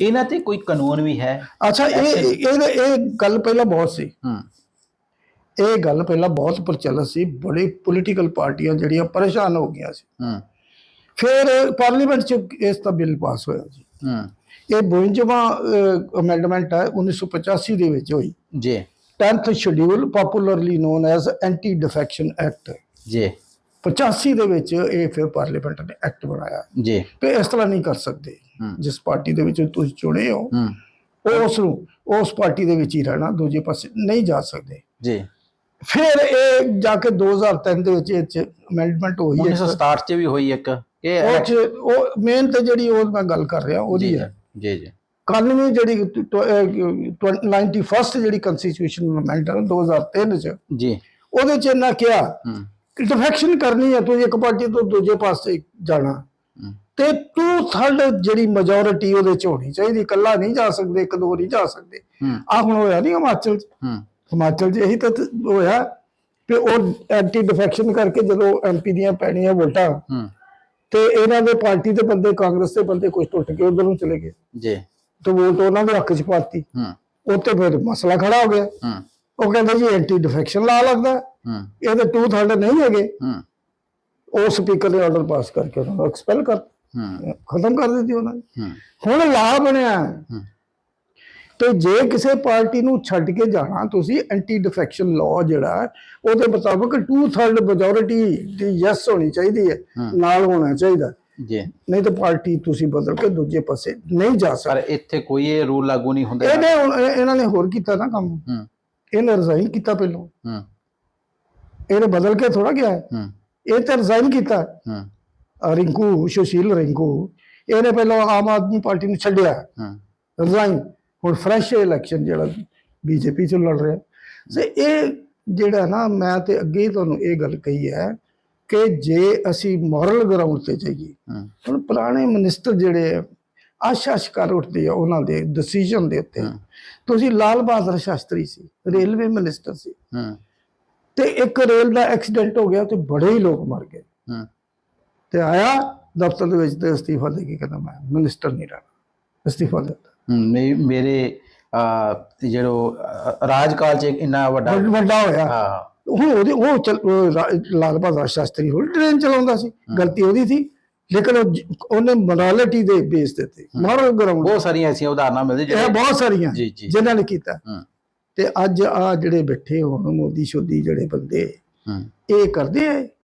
ਇਹਨਾਂ ਤੇ ਕੋਈ ਕਾਨੂੰਨ ਵੀ ਹੈ? ਅੱਛਾ ਇਹ ਇਹ ਇਹ ਗੱਲ ਪਹਿਲਾਂ ਬਹੁਤ ਸੀ। ਹੂੰ। ਇਹ ਗੱਲ ਪਹਿਲਾਂ ਬਹੁਤ ਪ੍ਰਚਲਿਤ ਸੀ। ਬੜੀ ਪੋਲੀਟੀਕਲ ਪਾਰਟੀਆਂ ਜਿਹੜੀਆਂ ਪਰੇਸ਼ਾਨ ਹੋ ਗਈਆਂ ਸੀ। ਹੂੰ। ਫਿਰ ਪਾਰਲੀਮੈਂਟ ਚ ਇਸ ਦਾ ਬਿੱਲ ਪਾਸ ਹੋਇਆ ਜੀ। ਹੂੰ। ਇਹ 52ਵਾਂ ਅਮੈਂਡਮੈਂਟ ਹੈ 1985 ਦੇ ਵਿੱਚ ਹੋਈ। ਜੀ। 10th schedule popularly known as anti defection act ਜੀ। 85 ਦੇ ਵਿੱਚ ਇਹ ਫਿਰ ਪਾਰਲੀਮੈਂਟ ਨੇ ਐਕਟ ਬਣਾਇਆ। ਜੀ। ਕਿ ਇਸ ਤਰ੍ਹਾਂ ਨਹੀਂ ਕਰ ਸਕਦੇ। ਜਿਸ ਪਾਰਟੀ ਦੇ ਵਿੱਚ ਤੁਸੀਂ ਚੁਣੇ ਹੋ ਉਹ ਉਸ ਨੂੰ ਉਸ ਪਾਰਟੀ ਦੇ ਵਿੱਚ ਹੀ ਰਹਿਣਾ ਦੂਜੇ ਪਾਸੇ ਨਹੀਂ ਜਾ ਸਕਦੇ। ਜੀ। ਫਿਰ ਇਹ ਜਾ ਕੇ 2003 ਦੇ ਵਿੱਚ ਇਹ ਚ ਅਮੈਂਡਮੈਂਟ ਹੋਈ ਹੈ 1967 ਚ ਵੀ ਹੋਈ ਇੱਕ। ਇਹ ਉਹ ਉਹ ਮੇਨ ਤੇ ਜਿਹੜੀ ਉਹ ਮੈਂ ਗੱਲ ਕਰ ਰਿਹਾ ਉਹਦੀ ਹੈ। ਜੀ। ਜੀ 91 ਜਿਹੜੀ 91st ਜਿਹੜੀ ਕਨਸਟੀਟਿਊਸ਼ਨ ਅਮੈਂਡ ਹੈ 2003 ਚ ਜੀ। ਉਹਦੇ ਚ ਇਹਨਾਂ ਕਿਹਾ ਡਿਫੈਕਸ਼ਨ ਕਰਨੀ ਹੈ ਤੁਸੀਂ ਇੱਕ ਪਾਰਟੀ ਤੋਂ ਦੂਜੇ ਪਾਸੇ ਜਾਣਾ। ਤੇ ਟੂ ਥਰਡ ਜਿਹੜੀ ਮੈਜੋਰਿਟੀ ਉਹਦੇ ਚ ਹੋਣੀ ਚਾਹੀਦੀ ਇਕੱਲਾ ਨਹੀਂ ਜਾ ਸਕਦੇ ਇੱਕ ਦੋ ਨਹੀਂ ਜਾ ਸਕਦੇ। ਆ ਹੁਣ ਹੋਇਆ ਨਹੀਂ ਹਿਮਾਚਲ ਚ? ਹਿਮਾਚਲ 'ਚ ਇਹੀ ਤਾਂ ਤ- ਹੋਇਆ। ਕਿ ਉਹ ਐਂਟੀ ਡਿਫੈਕਸ਼ਨ ਕਰਕੇ ਜਦੋਂ ਐਮਪੀ ਦੀਆਂ ਪੈਣੀਆਂ ਵੋਟਾਂ ਤੇ ਇਹਨਾਂ ਦੇ ਪਾਰਟੀ ਦੇ ਬੰਦੇ ਕਾਂਗਰਸ ਦੇ ਬੰਦੇ ਕੁਝ ਟੁੱਟ ਕੇ ਉਧਰ ਨੂੰ ਚਲੇ ਗਏ। ਜੀ। ਤੇ ਵੋਟ ਉਹਨਾਂ ਦੇ ਹੱਕ 'ਚ ਪਾਤੀ। ਉੱਥੇ ਫਿਰ ਮਸਲਾ ਖੜਾ ਹੋ ਗਿਆ। ਉਹ ਕਹਿੰਦੇ ਜੀ ਐਂਟੀ ਡਿਫੈਕਸ਼ਨ ਲਾ ਲੱਗਦਾ। ਇਹਦੇ ਟੂ ਥਰਡ ਨਹੀਂ ਹੈਗੇ। ਉਹ ਸਪੀਕਰ ਨੇ ਆਰਡਰ ਪਾਸ ਕਰਕੇ ਉਹਨਾਂ ਨੂੰ ਐਕਸਪੈਲ ਕਰ ਖਤਮ ਕਰ ਦਿੱਤੀ ਉਹਨਾਂ ਨੇ। ਹੁਣ ਲਾ ਬਣਿਆ। ਤੇ ਜੇ ਕਿਸੇ ਪਾਰਟੀ ਨੂੰ ਛੱਡ ਕੇ ਜਾਣਾ ਤੁਸੀਂ ਐਂਟੀ ਡਿਫੈਕਸ਼ਨ ਲਾਅ ਜਿਹੜਾ ਉਹਦੇ ਮੁਤਾਬਕ 2/3 ਮੈਜੋਰਿਟੀ ਦੀ ਯੈਸ ਹੋਣੀ ਚਾਹੀਦੀ ਹੈ। ਨਾਲ ਹੋਣਾ ਚਾਹੀਦਾ। ਜੀ। ਨਹੀਂ ਤਾਂ ਪਾਰਟੀ ਤੁਸੀਂ ਬਦਲ ਕੇ ਦੂਜੇ ਪਾਸੇ ਨਹੀਂ ਜਾ ਪਰ ਸਕਦੇ ਇੱਥੇ ਕੋਈ ਇਹ ਰੂਲ ਲਾਗੂ ਨਹੀਂ ਹੁੰਦਾ। ਇਹਨੇ ਨੇ ਹੋਰ ਕੀਤਾ ਨਾ ਕੰਮ। ਹੂੰ। ਇਹਨੇ ਰਿਜ਼ਾਈਨ ਕੀਤਾ ਪਹਿਲਾਂ। ਹੂੰ। ਇਹਨੇ ਬਦਲ ਕੇ ਥੋੜਾ ਗਿਆ ਹੈ। ਇਹ ਤਾਂ ਰਿਜ਼ਾਈਨ ਕੀਤਾ। ਹੂੰ। ਰਿੰਕੂ ਸੁਸ਼ੀਲ ਰਿੰਕੂ ਇਹਨੇ ਪਹਿਲਾਂ ਆਮ ਆਦਮੀ ਪਾਰਟੀ ਨੂੰ ਛੱਡਿਆ। ਹੂੰ। ਰਿਜ਼ਾਈਨ ਹੁਣ ਫਰੈਸ਼ ਇਲੈਕਸ਼ਨ ਜਿਹੜਾ ਬੀਜੇਪੀ ਚ ਲੜ ਰਿਹਾ। ਸੇ ਇਹ ਜਿਹੜਾ ਨਾ ਮੈਂ ਤੇ ਅੱਗੇ ਹੀ ਤੁਹਾਨੂੰ ਇਹ ਗੱਲ ਕਹੀ ਹੈ ਕਿ ਜੇ ਅਸੀਂ ਮੋਰਲ ਗਰਾਊਂਡ ਤੇ ਜਾਈਏ ਹੁਣ ਪੁਰਾਣੇ ਮਿਨਿਸਟਰ ਜਿਹੜੇ ਆ, ਆਸ਼ਾ ਸ਼ਿਕਾਰ ਉੱਠਦੇ ਆ ਉਹਨਾਂ ਦੇ ਡਿਸੀਜਨ ਦੇ ਉੱਤੇ। ਤੁਸੀਂ ਲਾਲ ਬਹਾਦਰ ਸ਼ਾਸਤਰੀ ਸੀ ਰੇਲਵੇ ਮਿਨਿਸਟਰ ਸੀ। ਤੇ ਇੱਕ ਰੇਲ ਦਾ ਐਕਸੀਡੈਂਟ ਹੋ ਗਿਆ ਤੇ ਬੜੇ ਹੀ ਲੋਕ ਮਰ ਗਏ। ਹੂੰ। ਤੇ ਆਇਆ ਦਫ਼ਤਰ ਦੇ ਵਿੱਚ ਤੇ ਅਸਤੀਫਾ ਦੇ ਕੇ ਕਹਿੰਦਾ ਮੈਂ ਮਿਨਿਸਟਰ ਨਹੀਂ ਰਹਿਣਾ। ਅਸਤੀਫਾ ਦੇ ਦਿੱਤਾ। ਮੇਰੇ ਜਿਹੜੋ ਰਾਜਕਾਲ ਚ ਇੰਨਾ ਵੱਡਾ ਵੱਡ- ਹੋਇਆ। ਹਾਂ। ਉਹਦੇ ਉਹ ਉਹ ਲਾਲ ਬਹਾਦਰ ਸ਼ਾਸਤਰੀ ਹੋਰ ਟ੍ਰੇਨ ਚਲਾਉਂਦਾ ਸੀ। ਗਲਤੀ ਉਹਦੀ ਸੀ ਲੇਕਿਨ ਉਹਨੇ ਮੋਰਾਲਿਟੀ ਦੇ ਬੇਸ ਤੇ ਤੇ ਮਾਰੋ ਗਰਾਊਂਡ ਬਹੁਤ ਸਾਰੀਆਂ ਐਸੀਆਂ ਉਦਾਹਰਨਾਂ ਮਿਲਦੀ ਇਹ ਜਿਹੜੇ ਬਹੁਤ ਸਾਰੀਆਂ ਜਿਨ੍ਹਾਂ ਨੇ ਕੀਤਾ। ਹੂੰ। ਤੇ ਅੱਜ ਆ ਜਿਹੜੇ ਬੈਠੇ ਹੋਣ ਮੋਦੀ ਸ਼ੋਦੀ ਜਿਹੜੇ ਬੰਦੇ ਇਹ ਕਰਦੇ ਆ